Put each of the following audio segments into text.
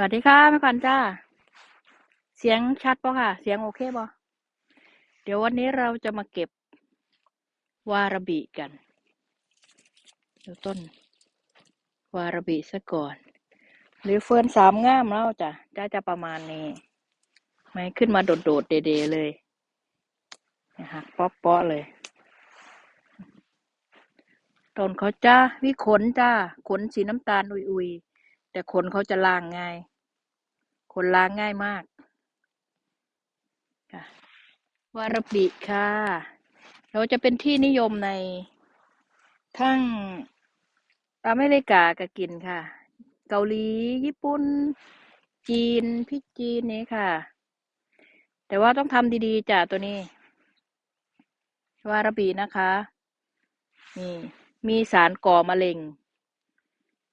สวัสดีค่ะแม่ขวัญจ้า เสียงชัดปะค่ะ เสียงโอเคปะเดี๋ยววันนี้เราจะมาเก็บวารบิกันดูต้น วารบิซะก่อน หรือเฟิร์นสามง่ามแล้วจ้ะจะจะประมาณนี้ ไม่ขึ้นมาโดดๆเดๆเลยนะฮะป๊อปๆเลย ต้นเขาจ้าวิขนจ้า ขนสีน้ำตาลอุยๆ แต่ขนเขาจะล้างง่าย ขนล้างง่ายมากค่ะวารบิค่ะเราจะเป็นที่นิยมในทั้งอเมริกาก็กินค่ะ เกาหลี ญี่ปุ่น จีนพริกจีนนี่ค่ะ แต่ว่าต้องทำดีๆจ้ะตัวนี้ วารบินะคะ นี่ มีสารก่อมะเร็ง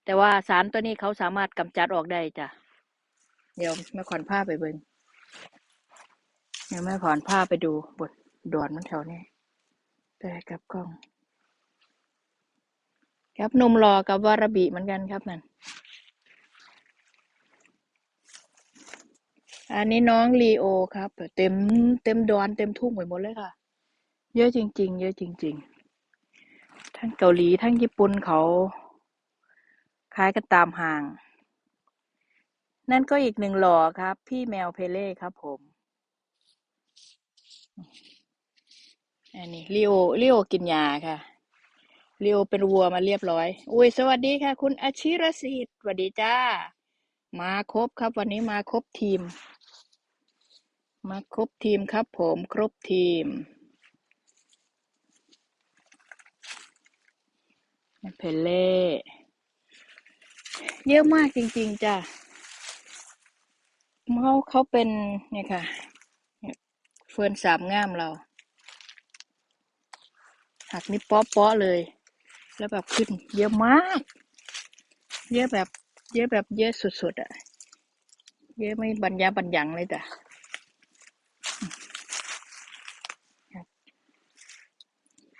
แต่ว่าสารตัวนี้เขาสามารถกำจัดออกได้จ้ะ เดี๋ยวแม่ขวัญผ้าไปเบิ่งเดี๋ยวแม่ขวัญผ้าไปดูบทดอนมันแถวนี้ไปกับกล้อง ครับนมรอกับวารบิเหมือนกันครับนั่นอันนี้น้องลีโอครับ เต็มเต็มดอนเต็มทุ่งไปหมดเลยค่ะ เยอะจริง ๆ เยอะจริง ๆ ทั้งเกาหลีทั้งญี่ปุ่นเขา ขายกันตามห่าง นั่นก็อีกหนึ่งหล่อครับ พี่แมวเพเล่ครับผม อันนี้ลีโอลีโอกินยาค่ะลีโอเป็นวัวมาเรียบร้อย อุ้ยสวัสดีค่ะ คุณอาชิรสิทธิ์สวัสดีจ้า มาครบครับ วันนี้มาครบทีม มาครบทีมครับผมครบทีมเพเล่ เยอะมากจริง ๆจ้ะเขาเขาเป็นเนี่ยค่ะ เฟิร์นสามง่ามเรา หักนี่เป๊อๆเลย แล้วแบบขึ้น เยอะมาก เยอะแบบ เยอะแบบเยอะสุดๆอะ เยอะไม่บรรยาบรรยังเลยจ้ะ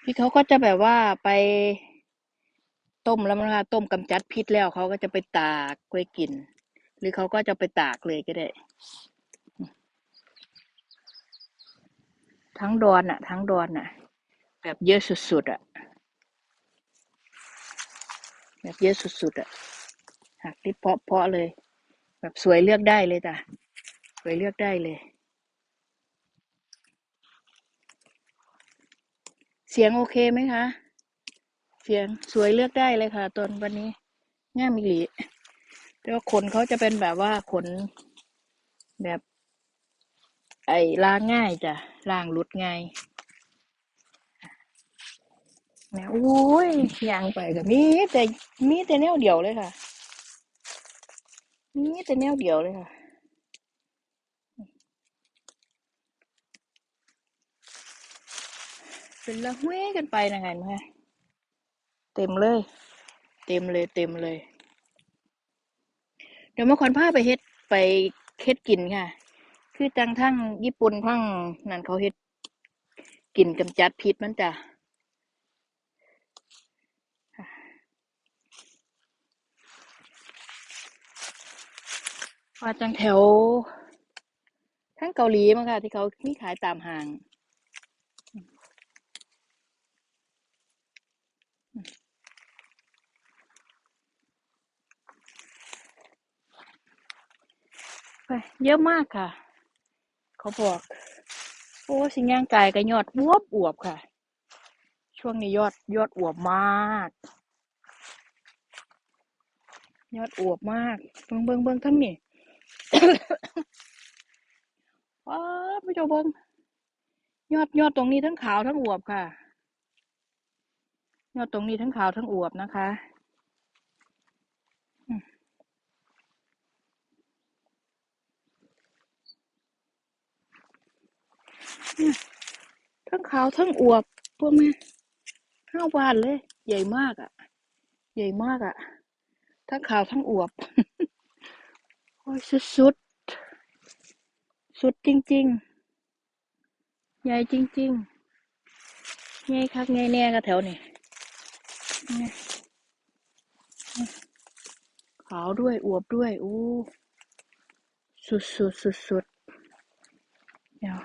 พี่เขาก็จะแบบว่าไป ต้มแล้วนะคะต้มกำจัดพิษแล้วเขาก็จะไปตากไว้กิน หรือเขาก็จะไปตากเลยก็ได้ ทั้งดอนอะทั้งดอนอะแบบเยอะสุดๆอะแบบเยอะสุดๆอะหักที่เพาะเพาะเลย แบบสวยเลือกได้เลยจ้ะสวยเลือกได้เลย เสียงโอเคไหมคะ เสียงสวยเลือกได้เลยค่ะ ตอนวันนี้ง่ามอีหลีแต่ว่าขนเขาจะเป็นแบบว่าขน แบบ ไอ้ล้างง่ายจ้ะล้างหลุดง่ายแหมโอ้ยยางไปก็มีแต่มีแต่แนวเดียวเลยค่ะ มีแต่แนวเดียวเลยค่ะเป็นละห้วยกันไปนะไงมั้ย เต็มเลย เต็มเลย เต็มเลย เดี๋ยวมาขอนผ้าไปเฮ็ดไปเฮ็ดกินค่ะ คือจังทั้งญี่ปุ่นทั้งนั่นเขาเฮ็ดกินกำจัดพิษมันจ้ะว่าจังแถวทั้งเกาหลีมั้งค่ะ ที่เขามีขายตามห้าง ไปเยอะมากค่ะ เขาบอก โอ้สิงย่างกายก็ยอดอวบอวบค่ะ ช่วงนี้ยอดยอดอวบมาก ยอดอวบมาก เบิ่งเบิ่งเบิ่งทั้งนี้ว้าวผู้ชมเบิ่งยอดยอดตรงนี้ทั้งขาวทั้งอวบค่ะ ยอดตรงนี้ทั้งขาวทั้งอวบนะคะอืมเนี่ย ทั้งขาวทั้งอวบพวกแม่ห้าบานเลย ใหญ่มากอะ ใหญ่มากอะ ทั้งขาวทั้งอวบ โอ้ยสุดสุดสุดจริง ๆ ใหญ่จริงๆใหญ่คักใหญ่แน่ก็แถวนี้ขาวด้วยอวบด้วย อู้ สุดสุดสุดสุดเดี๋ยว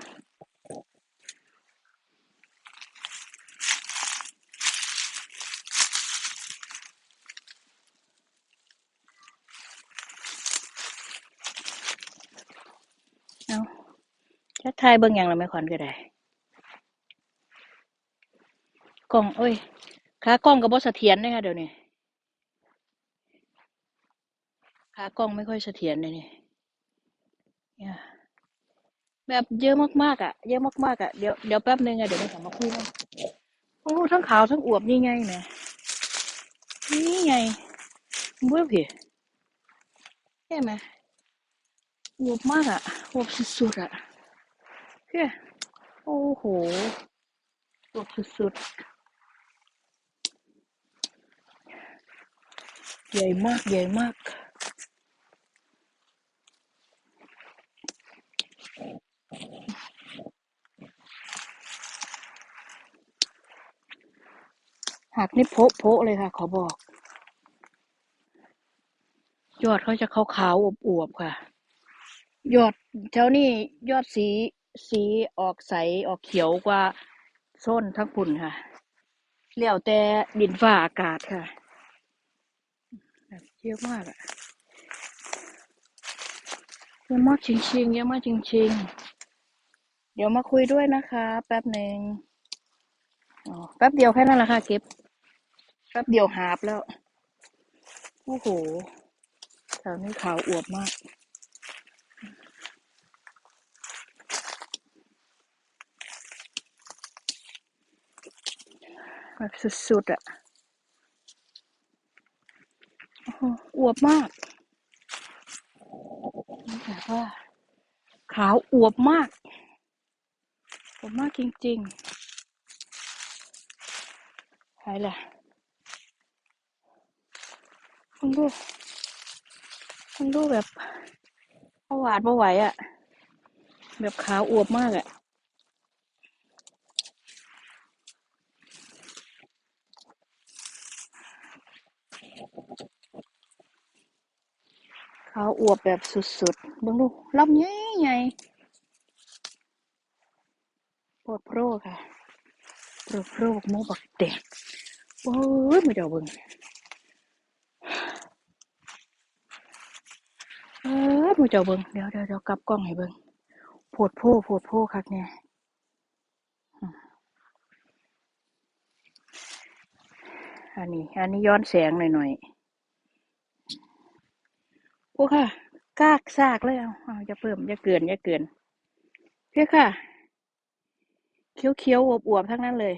เอา จะทายเบิ่งอย่างละไม่ขวัญก็ได้กล้องเอ้ยขากล้องก็บ่เสถียรเลยค่ะเดี๋ยวนี้ขากล้องไม่ค่อยเสถียรเลยนี่แบบเยอะมากๆอะ เยอะมากๆอะ เดี๋ยวเดี๋ยวแป๊บนึงอะ เดี๋ยวไปถามมาคุยกันโอ้ทั้งขาวทั้งอวบนี่ไงเนี่ยนี่ไงบื่อพี่ใช่ไหมอวบมากอะอวบสุดๆอะ เฮ้โอ้โหอวบสุดๆ ใหญ่มาก ใหญ่มากหักนี่โพะโพะเลยค่ะ ขอบอก ยอดเขาจะขาวขาวๆอวบๆค่ะ ยอดแถวนี้ยอดสี สีออกใสออกเขียวกว่าส้นทั้งปุ่นค่ะเลี้ยวแต่ดินฟ้าอากาศค่ะแบบเยอะมากอะเยอะมากจริงๆเยอะมากจริง ๆ เดี๋ยวมาคุยด้วยนะคะ แป๊บหนึ่งอ๋อแป๊บเดียวแค่นั้นแหละค่ะเก็บแป๊บเดียวหาบแล้ว โอ้โหแถวนี้ขาวอวบมาก แบบสุดๆอะโอ้โหอวบมากแบบว่า ขาวอวบมากอวบมากจริงๆใช่แหละคุณดูคุณดูแบบประหวาดประไหวอะ แบบขาวอวบมากอะ ขาวอวบแบบสุดๆเบิ่งดูลำใหญ่ใหญ่โพดโพรค่ะโพดโพรบักโมบักแดงโอ้ยไม่เดาเบิ่งเออไม่เดาเบิ่งเดี๋ยวเดี๋ยวเดี๋ยวกลับกล้องให้เบิ่งโพดโพโพดโพคักเนี่ยอันนี้ อันนี้ย้อนแสงหน่อยๆ โอ้ค่ะ กากซากเลยเอาเอาจะเพิ่มจะเกินจะเกินเพี่ค่ะ เคี้ยวๆอวบๆทั้งนั้นเลย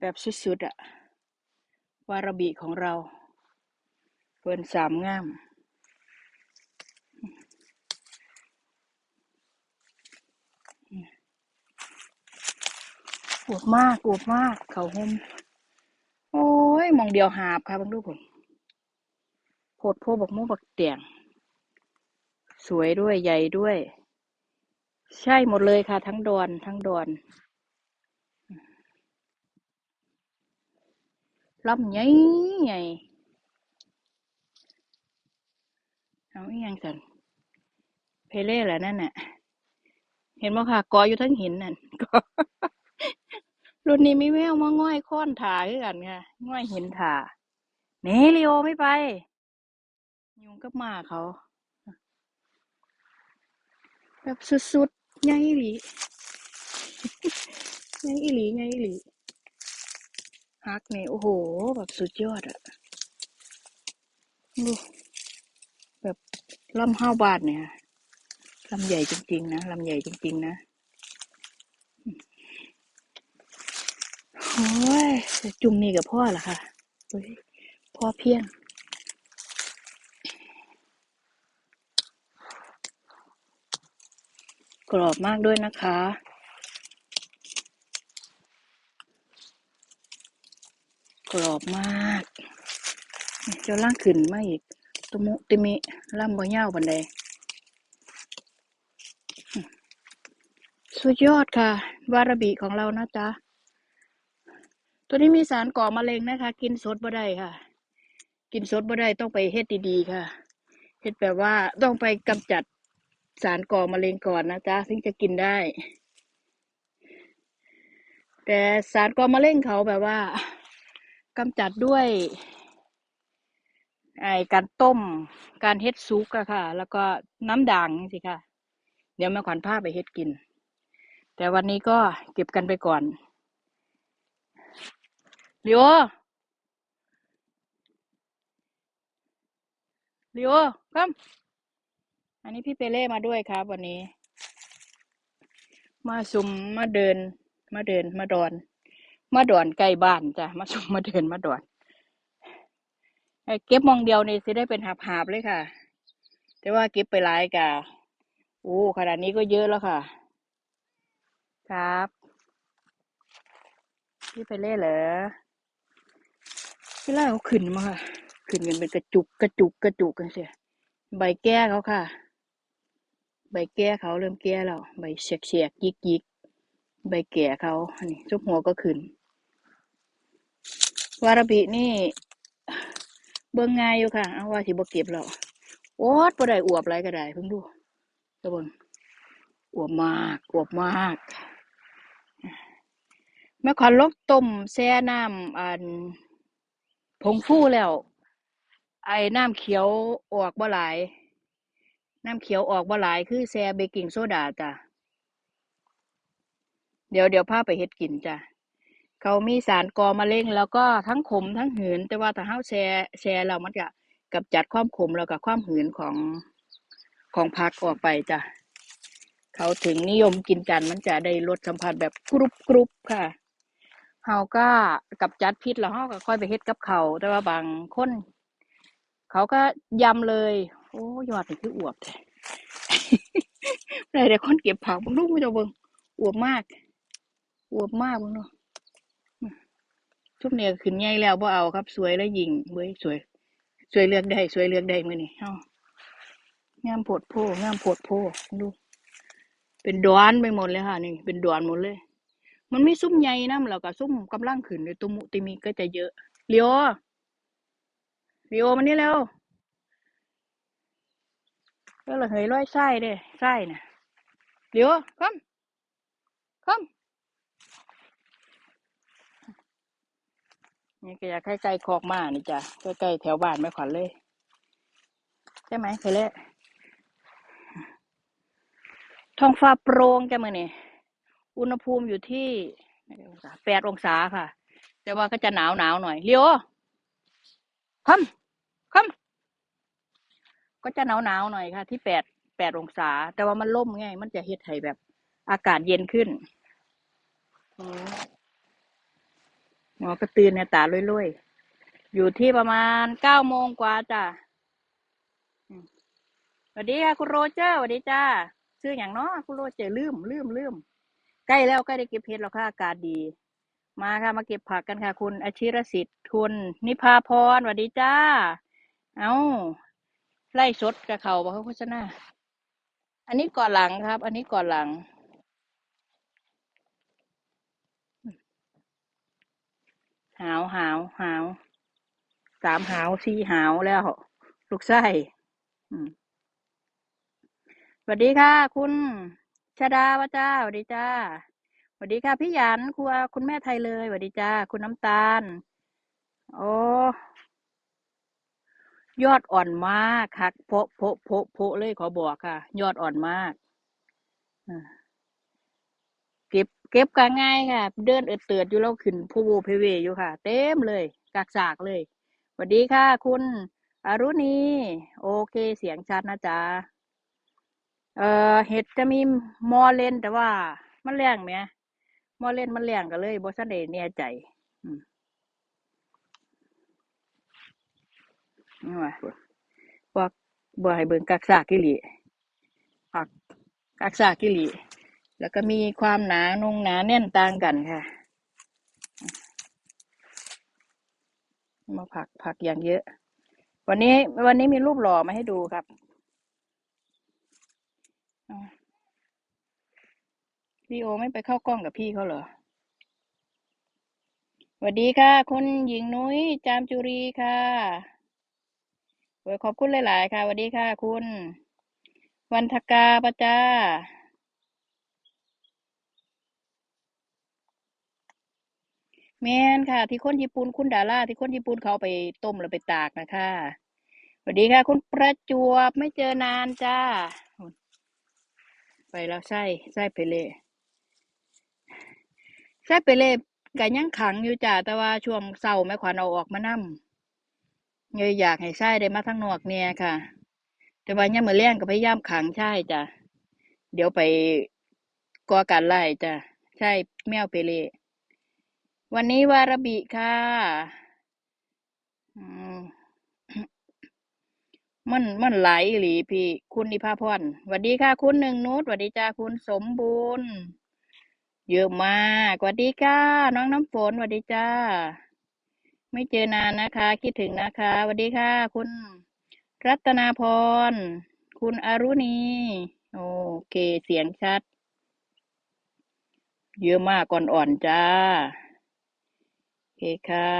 แบบสุดๆอะวารบิของเราเปินสามงาม อวบมากอวบมาก เขาห่มโอ้ยมองเดียวหาบค่ะเบางดูผล โพดโพบักโมบักเตียง สวยด้วยใหญ่ด้วย ใช่หมดเลยค่ะ ทั้งดอนทั้งดอนลำใหญ่ใหญ่เอาอีหยังสันเพเล่แหละนั่นน่ะ เห็นบ่ค่ะกออยู่ทั้งหินนั่นกอรุ่นนี้มีแววมาง่อยค้อนถาคือกันค่ะง่อยหินถาหนี่ลีโอไม่ไป ยุงกับหมาเขา แบบสุดๆใหญ่อีหลีใหญ่อีหลีใหญ่อีหลีฮักเนี่ยโอ้โห แบบสุดยอดอะดูแบบลำห้าบาทเนี่ยลำใหญ่จริง ๆ นะลำใหญ่จริง ๆ นะโอ้ยจุ่มนี่กับพ่อละค่ะพ่อเพียง กรอบมากด้วยนะคะ กรอบมาก เจ้าล่างขึ้นมาอีกตุมุติมิล่ำบ่ยาวบันไดสุดยอดค่ะ วาราบิของเรานะจ๊ะ ตัวนี้มีสารก่อมะเร็งนะคะ กินสดบ่ได้ค่ะ กินสดบ่ได้ต้องไปเฮ็ดดีๆค่ะ เฮ็ดแบบว่าต้องไปกำจัด สารก่อมะเร็งก่อนนะจ๊ะถึงจะกินได้ แต่สารก่อมะเร็งเขาแบบว่ากำจัดด้วยไอการต้ม การเฮ็ดซุปอะค่ะ แล้วก็น้ำด่างสิค่ะ เดี๋ยวม่ขวัญพาไปเฮ็ดกิน แต่วันนี้ก็เก็บกันไปก่อนลียวเลียวครับ อันนี้พี่เปเล่มาด้วยครับ วันนี้ มาซุมมาเดิน มาเดินมาดอน มาดอนใกล้บ้านจ้ะมาซุมมาเดินมาดอนไอเก็บมองเดียวนี่สิได้เป็นหาบๆเลยค่ะ แต่ว่าเก็บไปหลายกะโอ้ขนาดนี้ก็เยอะแล้วค่ะ ครับพี่ไปเล่เหรอพี่ไล่เขาขึ้นมาค่ะ ขึ้นกันเป็นกระจุกกระจุกกระจุกกันเสียใบแก้เขาค่ะ ใบแก้เขาเริ่มแก้แล้วใบเฉียกเฉียกยิกยิกใบแก่เขาอันนี้จุบหัวก็ขึ้น วาราบินี่ เบิ่งง่ายอยู่ค่ะเอาว่าสิบ่เก็บแล้วโอ๊ตบ่ได้อวบไรก็ได้เพิ่งดูตะบิ่งอวบมากอวบมากแม่ขวัญลกต้มแช่น้ำอันผงฟูแล้ว ไอ้น้ำเขียวออกบ่หลาย น้ำเขียวออกบ่หลายคือแช่เบกกิ้งโซดาจ้ะ เดี๋ยวเดี๋ยวพาไปเฮ็ดกินจ้ะ เขามีสารกอมะเร็งแล้วก็ทั้งขมทั้งหืน แต่ว่าถ้าเฮาแช่แช่แล้วมันก็กำจัดความขมแล้วก็ความหืนของของผักออกไปจ้ะ เขาถึงนิยมกินกันมันจะได้รสสัมผัสแบบกรุบกรุบค่ะเฮาก็กำจัดพิษแล้วเฮาก็ค่อยไปเฮ็ดกับเขาแต่ว่าบางคนเขาก็ยำเลย โอ้ยอดนี่คืออวบแท้ได้แต่คนเก็บผักเบิ่งลูกไม่ต้องเบิ่งอวบมาก อวบมากเบิ่งเนาะทุกเนี่ยขึ้นใหญ่แล้วบ่เอาครับ สวยแล้วยิงเว้ยสวย สวยเลือกได้สวยเลือกได้มือนี้เฮางามโพดโพงามโพดโพดูเป็นดอนไปหมดเลยค่ะนี่ เป็นดอนหมดเลย มันไม่ซุ่มใหญ่นะแล้วก็ซุ่มกำลังขึ้นในตุมุติมีก็จะเยอะเลียวเลียวมานี่แล้ว ก็ละเหยร้อยไส้เด้ไส้น่ะเลียวคมคมนี่ก็อยากให้ใกล้คอกมานี่จ้ะใกล้ๆแถวบ้านแม่ขวัญเลย ใช่ไหมเคยเล่ท้องฟ้าโปร่งจ้ะมื้อนี้อุณหภูมิอยู่ที่แปดองศาค่ะ แต่ว่าก็จะหนาวหนาวหน่อยเลียวคมคม ก็จะหนาวหนาวๆหน่อยค่ะ ที่แปดแปดองศา แต่ว่ามันล่มไงมันจะเฮ็ดให้แบบอากาศเย็นขึ้นหมอกระตือนเนี่ยตาลุยๆ อยู่ที่ประมาณเก้าโมงกว่าจ้ะสวัสดีค่ะคุณโรเจอร์สวัสดีจ้าชื่ออย่างเนาะคุณโรเจอร์ลืมลืมลืมใกล้แล้วใกล้ได้เก็บเห็ดแล้วค่ะอากาศดี มาค่ะมาเก็บผักกันค่ะ คุณอาชิรสิทธิ์คุณนิพาพรสวัสดีจ้า เอ้า ไล่สดกับเขาบอกเขาโฆษณาอันนี้ก่อนหลังครับ อันนี้ก่อนหลัง หาวหาวหาวสามหาวสี่หาวแล้ว ลูกไส้สวัสดีค่ะ คุณชาดาวะจ้าสวัสดีจ้าสวัสดีค่ะ พี่หยันครัวคุณแม่ไทยเลยสวัสดีจ้า คุณน้ำตาล โอ้ ยอดอ่อนมากค่ะโพะโพะโพะโพะเลยขอบอกค่ะ ยอดอ่อนมากเก็บ เก็บก็ง่ายค่ะ เดินเอิดเตือดอยู่แล้วขึ้นผู้เพเวอยู่ค่ะ เต็มเลยกากสากเลยสวัสดีค่ะ คุณอรุณีโอเคเสียงชัดนะจ๊ะเอ่อเห็ดจะมีมอเลนแต่ว่า มันแรงไหมมอเลนมันแรงก็เลยบ่ทันได้แน่ใจ อืม นี่ว่าบ่บ่ให้เบิ่งกากสากอีหลีผักกากสากอีหลีแล้วก็มีความหนานงหนาแน่นต่างกันค่ะ มาผักผักอย่างเยอะ วันนี้ วันนี้มีรูปหล่อมาให้ดูครับอ่าพี่โอไม่ไปเข้ากล้องกับพี่เขาเหรอสวัสดีค่ะ คุณหญิงนุ้ยจามจุรีค่ะ โอ้ยขอบคุณหลายๆ ค่ะสวัสดีค่ะ คุณ วันทกาปะจ้าแม่นค่ะ ที่คนญี่ปุ่นคุณดาราที่คนญี่ปุ่นเขาไปต้มแล้วไปตากนะคะสวัสดีค่ะ คุณประจวบไม่เจอนานจ้า ไปแล้วใช่ใช่ไปเลยใช่ไปเลยก็ยังขังอยู่จ้าแต่ว่าช่วงเช้าแม่ขวัญเอาออกมานํ เลยอยากให้ใช่ได้มาทางนอกเนี่ยค่ะ แต่ว่ายังมื้อแลงก็พยายามขังใช่จ้ะเดี๋ยวไปก่อการร้ายจ้ะใช่แมวไปเลยวันนี้วาระบิค่ะมันมันไหลายอีหลีพี่ คุณนิพาพรสวัสดีค่ะ คุณหนึ่งนุชสวัสดีจ้าคุณสมบูรณ์ เยอะมากสวัสดีค่ะ น้องน้ำฝนสวัสดีจ้า ไม่เจอนานนะคะ คิดถึงนะคะสวัสดีค่ะ คุณรัตนาพร คุณอรุณี โอเค เสียงชัด เยอะมากก่อนอ่อนจ้า โอเคค่ะ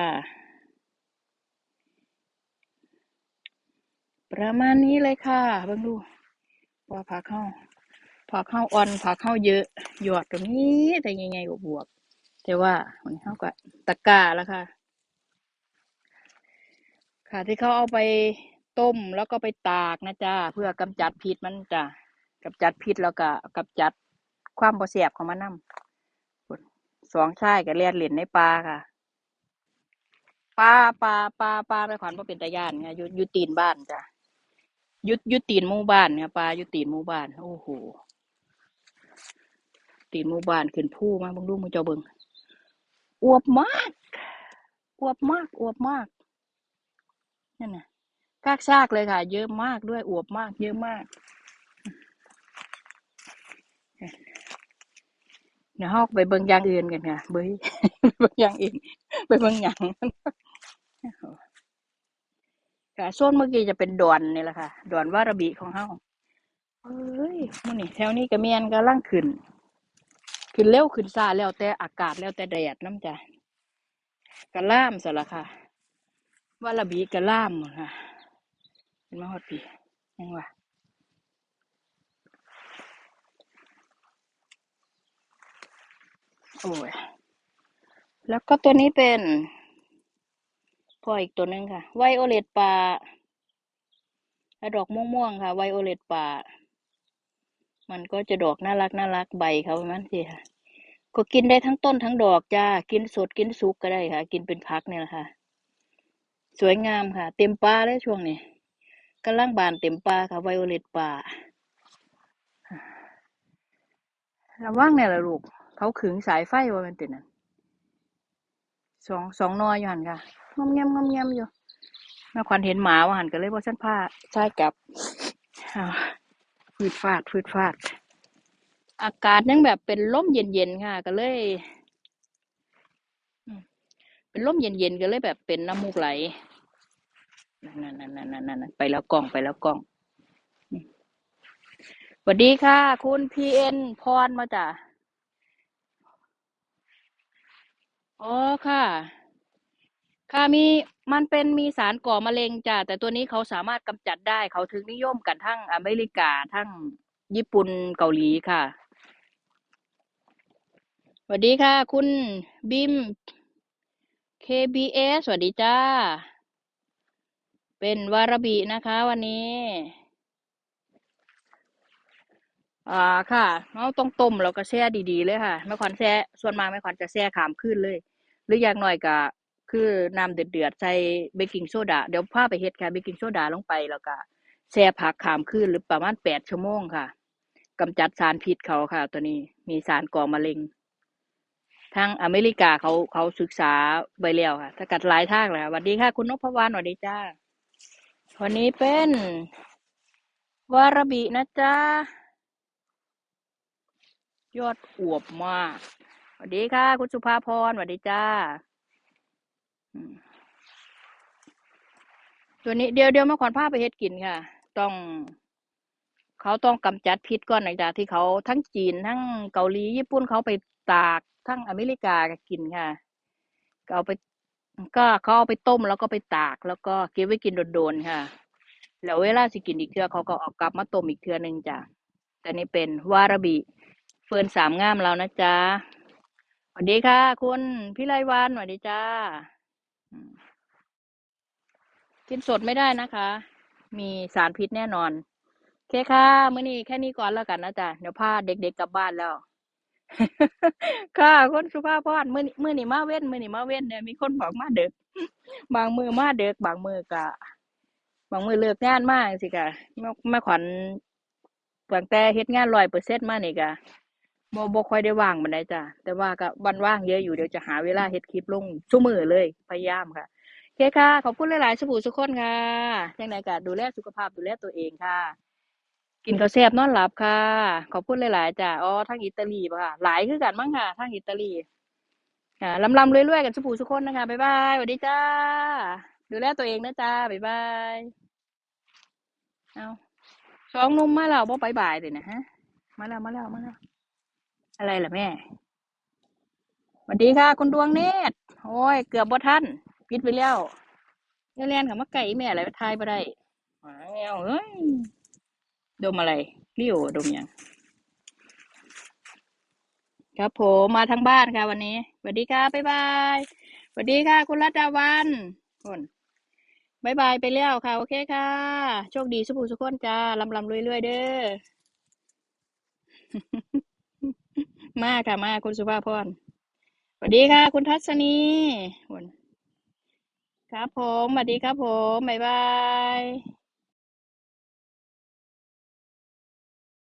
ประมาณนี้เลยค่ะเบิ่งดูว่าผักเข้าผักเข้าอ่อนผักเข้าเยอะหยอดตรงนี้แต่ยังไงก็บวก แต่ว่ามันเข้ากับตะกร้าแล้วค่ะ ค่ะ ที่เขาเอาไปต้มแล้วก็ไปตากนะจ้าเพื่อกำจัดพิษมันจ้ะกำจัดพิษแล้วก็กำจัดความบ่แสบของมันนำสองชายก็เลียนเหรียญในปลาค่ะปลาปลาปลาปลาไปขวัญบ่เป็นตาย่านไงยู่อยู่ตีนบ้านจ้ะยู่อยู่ตีนหมู่บ้านค่ะปลายู่ตีนหมู่บ้านโอ้โหตีนหมู่บ้านขึ้นผู้มาบิ่งดูมึงเจ้าเบิงอวบมากอวบมากอวบมาก นั่นน่ะกากซากเลยค่ะ เยอะมากด้วยอวบมาก เยอะมาก เดี๋ยวเฮาไปเบิ่งอย่างอื่นกันค่ะเบ้ยไปเบิ่งอย่างอื่นไปเบิ่งยังค่ะโซนเมื่อกี้จะเป็นดอนนี่แหละค่ะ ดอนวาระบิของเฮาเอ้ยมื้อนี้แถวนี้ก็แม่นกำลังขึ้น ขึ้นเร็วขึ้นช้าแล้วแต่อากาศแล้วแต่แดดน้ำจ้ะก็ล่ามซะละค่ะ วาระบิก็ล่ามค่ะเป็นมาฮอดพี่ยังว่าโอ้ย แล้วก็ตัวนี้เป็นพออีกตัวหนึงค่ะ ไวโอเลตป่าและดอกม่วงๆค่ะ ไวโอเลตป่า มันก็จะดอกน่ารักน่ารักใบเขาประมันสิค่ะ ก็กินได้ทั้งต้นทั้งดอกจ้า กินสดกินสุกก็ได้ค่ะ กินเป็นพักเนี่ยแหละค่ะ สวยงามค่ะ เต็มป่าเลยช่วงนี้กำลังบานเต็มป่าค่ะไวโอเลตป่า ระวังเนี่ยล่ะลูกเขาขึงสายไฟว่ามันติดนั่นสองสองนออยู่หันค่ะงอมแงมงอมแงมอยู่แม่ขวัญเห็นหมาว่าหันก็เลยบ่ซันผ้าใช่กลับอ้าวฟืดฟาดฟืดฟาด อากาศยังแบบเป็นลมเย็นๆค่ะ ก็เลย เป็นลมเย็นๆก็เลยแบบเป็นน้ำมูกไหลนั่นนั่นนั่นนั่นนั่นไปแล้วกล้องไปแล้วกล้องสวัสดีค่ะ คุณพีเอ็นพรมาจ้ะอ๋อค่ะ ค่ะมีมันเป็นมีสารก่อมะเร็งจ้ะแต่ตัวนี้เขาสามารถกำจัดได้ เขาถึงนิยมกันทั้งอเมริกาทั้งญี่ปุ่นเกาหลีค่ะสวัสดีค่ะ คุณบิม KBS สวัสดีจ้า เป็นวารบินะคะวันนี้ อ่าค่ะเราต้องต้มแล้วก็แช่ดีๆเลยค่ะแม่ขวัญแช่ส่วนมากแม่ขวัญจะแช่ขามคืนเลย หรืออย่างน้อยก็คือน้ำเดือดๆใส่เบกกิ้งโซดาเดี๋ยวพาไปเฮ็ดค่ะเบกกิ้งโซดาลงไปแล้วก็แช่ผักขามคืนหรือประมาณแปดชั่วโมงค่ะกำจัดสารพิษเขาค่ะ ตัวนี้มีสารก่อมะเร็ง ทางอเมริกาเขาเขาศึกษาไปแล้วค่ะถ้ากัดหลายทางเลยค่ะสวัสดีค่ะ คุณนพวรรณสวัสดีจ้า วันนี้เป็นวารบินะจ๊ะยอดอวบมากสวัสดีค่ะ คุณสุภาพรสวัสดีจ้าตัวนี้เดี๋ยวเดี๋ยวมาขวัญผ้าไปเฮ็ดกินค่ะ ต้องเขาต้องกำจัดพิษก่อนหลังจากที่เขาทั้งจีนทั้งเกาหลีญี่ปุ่นเขาไปตาก ทั้งอเมริกาก็กินค่ะ ก็เอาไป ก็เขาเอาไปต้มแล้วก็ไปตาก แล้วก็เก็บไว้กินโดนๆค่ะ แล้วเวลาสิกินอีกเทือเขาก็เอากลับมาต้มอีกเทือหนึ่งจ้ะ แต่นี่เป็นวาราบิ เฟิร์นสามงามแล้วนะจ๊ะสวัสดีค่ะ คุณพิไลวันสวัสดีจ้า กินสดไม่ได้นะคะ มีสารพิษแน่นอน โอเคค่ะ มื้อนี้แค่นี้ก่อนแล้วกันนะจ๊ะ เดี๋ยวพาเด็กๆกลับบ้านแล้ว ค่ะคุณสุภาพรมื้อนี้มื้อนี้มาเว้นมื้อนี้มาเว้นเนี่ยมีคนบอกมาเด็ก บางมือมาเด็ก บางมือกะ บางมือเลิกงานมาจังซี่กะแม่แม่ขวัญตั้งแต่เฮ็ดงาน100%มานี่กะบ่บ่ค่อยได้ว่างปานใดจ้ะแต่ว่าก็วันว่างเยอะอยู่เดี๋ยวจะหาเวลาเฮ็ดคลิปลงซุมื้อเลยพยายามค่ะโอเคค่ะขอบคุณหลายๆสุผู้ทุกคนค่ะจังไดก็ดูแลสุขภาพดูแลตัวเองค่ะ กินข้าวแซ่บนอนหลับค่ะ ขอบคุณหลายๆจ้ะอ๋อทางอิตาลีบ่ค่ะ หลายคือกันมั้งค่ะทางอิตาลีอ่าลำๆรวยๆกันสุผู้ทุคนนะคะบ๊ายบายสวัสดีจ้า ดูแลตัวเองนะจ้าบ๊ายบายเอาสองนุ่มมาแล้วบ่บ๊ายบายสินะฮะมาแล้วมาแล้วมาแล้วอะไรล่ะแม่สวัสดีค่ะ คุณดวงเนตรโอ้ย เกือบบ่ทันปิดไปแล้วเรียนกับมาไก่แม่อะไรไปทายบ่ได้หาแนวเอ้ย ดมอะไรลิโอดมยังครับผมมาทั้งบ้านค่ะวันนี้สวัสดีค่ะบ๊ายบายสวัสดีค่ะ คุณรัตดาวันคนบ๊ายบายไปแล้วค่ะ โอเคค่ะ โชคดีสุภูสุขคนจ้าลำลำเรื่อยๆเด้อ มาค่ะมาคุณสุภาพรสวัสดีค่ะ คุณทัศนีคนครับผมสวัสดีครับผมบ๊ายบาย